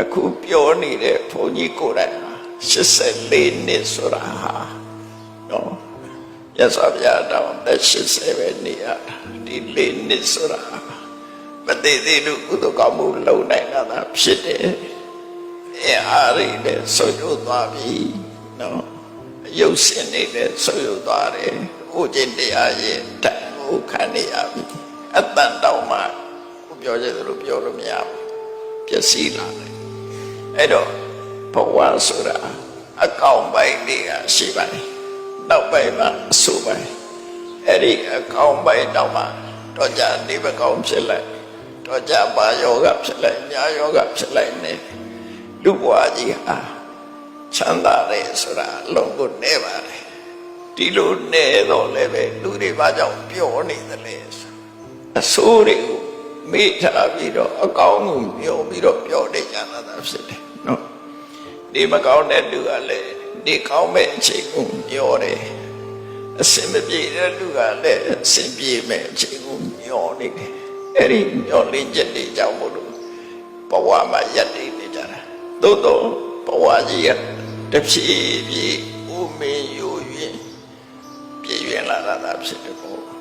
အခုပြောနေတဲ့ဘုန်းကြီးကိုယ်တိုင်ဟာ84နှစ်ဆိုတာဟာနော်ရသော်ပြတော့တက်80ပဲနေရတာဒီ၄နှစ်ဆိုတာဟာမသေးသေးလို့ကုသကောင်းမှုလုံနိုင်တာသာဖြစ်တယ်အဲအားရည်နဲ့ဆွတ်ထုတ်သွားပြီနော်အယုတ်စင်နေတဲ့ဆွတ်ထုတ်သွားတယ်ဥကျင့်တရားရဲ့တန်ကိုခံနေရပြီအတန်တောင်မှကိုပြောချင်သလိုပြောလို့မရဘူးပျက်စီးလာတယ် အဲ့တော့ဘဝဆိုတာအကောင်ပိုင်းတွေကရှိပါတယ်နောက်ပိုင်းမှာအဆိုပိုင်းအဲ့ဒီအကောင်ပိုင်းတော့မှတော့ကြနေမကောင်းဖြစ်လိုက်တော့ကြဘာယောဂဖြစ်လိုက်ညာယောဂဖြစ်လိုက်နေလူဘဝကြီးဟာချမ်းသာတယ်ဆိုတာအလုံးကိုနေပါတယ်ဒီလိုနေတော့လည်းပဲလူတွေဘာကြောင့်ပျော်နေသလဲဆိုအဆိုးတွေကို မေ့ထားပြီးတော့အကောင်းကိုမျောပြီးတော့ပျော်နေကြတာသာဖြစ်တယ်နော်ဒီမကောင်းတဲ့လူကလည်းဒီကောင်းမဲ့အချိန်ကိုမျောတယ်အစင်မပြေတဲ့လူကလည်းအစင်ပြေမဲ့အချိန်ကိုမျောနေတယ်အဲ့ဒီမျောလင်းချက်တွေကြောင့်မို့လို့ဘဝမှာရက်တည်နေကြတာသို့တော့ဘဝကြီးကတစ်ဖြည်းဖြည်းဦးမင်းယူရင်ပြည့်ရင်လာတာသာဖြစ်တယ်ပေါ့